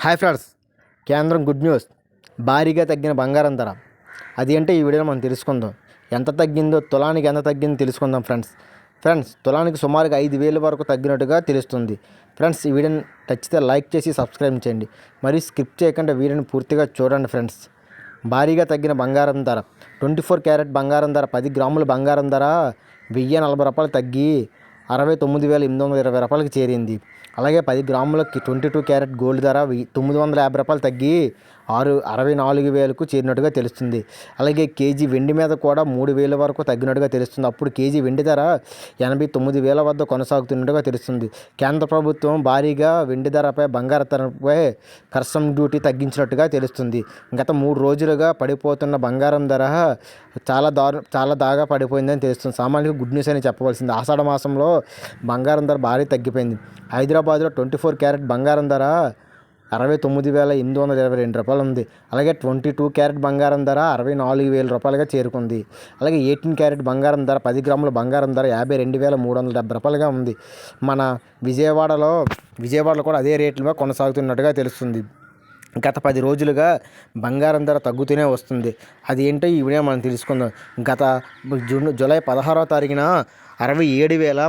Hi friends కేంద్రం good news. భారీగా తగ్గిన బంగారం ధర. అది అంటే ఈ వీడియోలో మనం తెలుసుకుందాం. ఎంత తగ్గిందో తులానికి ఎంత తగ్గిందో తెలుసుకుందాం ఫ్రెండ్స్. ఫ్రెండ్స్ తులానికి సుమారుగా ఐదు వేల వరకు తగ్గినట్టుగా తెలుస్తుంది. ఫ్రెండ్స్ ఈ వీడియోని నచ్చితే లైక్ చేసి సబ్స్క్రైబ్ చేయండి. మరియు స్కిప్ చేయకుండా వీడియోని పూర్తిగా చూడండి ఫ్రెండ్స్. భారీగా తగ్గిన బంగారం ధర. ట్వంటీ ఫోర్ క్యారెట్ బంగారం ధర పది గ్రాముల బంగారం ధర వెయ్యి నలభై రూపాయలు తగ్గి అరవై తొమ్మిది వేల ఎనిమిది వందల ఇరవై రూపాయలకి చేరింది. అలాగే పది గ్రాములకి ట్వంటీ టూ క్యారెట్ గోల్డ్ ధర తొమ్మిది వందల యాభై రూపాయలు తగ్గి ఆరు అరవై నాలుగు వేలకు చేరినట్టుగా తెలుస్తుంది. అలాగే కేజీ వెండి మీద కూడా మూడు వేల వరకు తగ్గినట్టుగా తెలుస్తుంది. అప్పుడు కేజీ వెండి ధర ఎనభై తొమ్మిది వేల వద్ద కొనసాగుతున్నట్టుగా తెలుస్తుంది. కేంద్ర ప్రభుత్వం భారీగా వెండి ధరపై బంగారు ధరపై కస్టమ్ డ్యూటీ తగ్గించినట్టుగా తెలుస్తుంది. గత మూడు రోజులుగా పడిపోతున్న బంగారం ధర చాలా దారు చాలా దాగా పడిపోయిందని తెలుస్తుంది. సామాన్యులకు గుడ్ న్యూస్ అని చెప్పవలసింది. ఆషాఢ మాసంలో బంగారం ధర భారీ తగ్గిపోయింది. హైదరాబాద్లో ట్వంటీ ఫోర్ క్యారెట్ బంగారం ధర అరవై తొమ్మిది వేల ఎనిమిది వందల ఇరవై రెండు రూపాయలు ఉంది. అలాగే ట్వంటీ టూ క్యారెట్ బంగారం ధర అరవై నాలుగు వేల రూపాయలుగా చేరుకుంది. అలాగే ఎయిటీన్ క్యారెట్ బంగారం ధర పది గ్రాముల బంగారం ధర యాభై రెండు వేల మూడు వందల డెబ్బై రూపాయలుగా ఉంది. మన విజయవాడలో విజయవాడలో కూడా అదే రేట్లుగా కొనసాగుతున్నట్టుగా తెలుస్తుంది. గత పది రోజులుగా బంగారం ధర తగ్గుతూనే వస్తుంది. అది ఏంటో ఈ వీడియో మనం తెలుసుకుందాం. గత జూన్ జూలై పదహారవ తారీఖున అరవై ఏడు వేల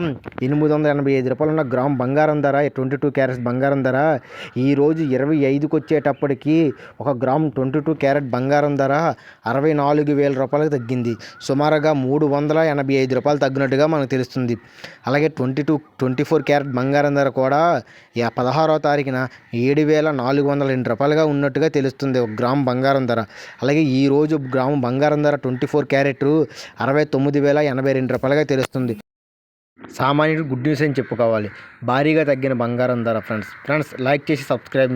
ఎనిమిది వందల ఎనభై ఐదు రూపాయలు ఉన్న గ్రామ్ బంగారం ధర ట్వంటీ టూ క్యారెట్స్ బంగారం ధర. ఈరోజు ఇరవై ఐదుకి వచ్చేటప్పటికి ఒక గ్రామ్ ట్వంటీ టూ క్యారెట్ బంగారం ధర అరవై నాలుగు వేల రూపాయలకు తగ్గింది. సుమారుగా మూడు వందల ఎనభై ఐదు రూపాయలు తగ్గినట్టుగా మనకు తెలుస్తుంది. అలాగే twenty two twenty four carat బంగారం ధర కూడా పదహారో పదహారవ తారీఖున ఏడు వేల నాలుగు వందల రెండు రూపాయలుగా ఉన్నట్టుగా తెలుస్తుంది ఒక గ్రామ్ బంగారం ధర. అలాగే ఈరోజు గ్రామ్ గ్రాము బంగారం ధర ట్వంటీ ఫోర్ క్యారెట్ అరవై తొమ్మిది వేల ఎనభై రెండు రూపాయలుగా తెలుస్తుంది. సామాన్యుడు గుడ్ న్యూస్ అని చెప్పుకోవాలి. భారీగా తగ్గిన బంగారం ధర ఫ్రెండ్స్. ఫ్రెండ్స్ లైక్ చేసి సబ్స్క్రైబ్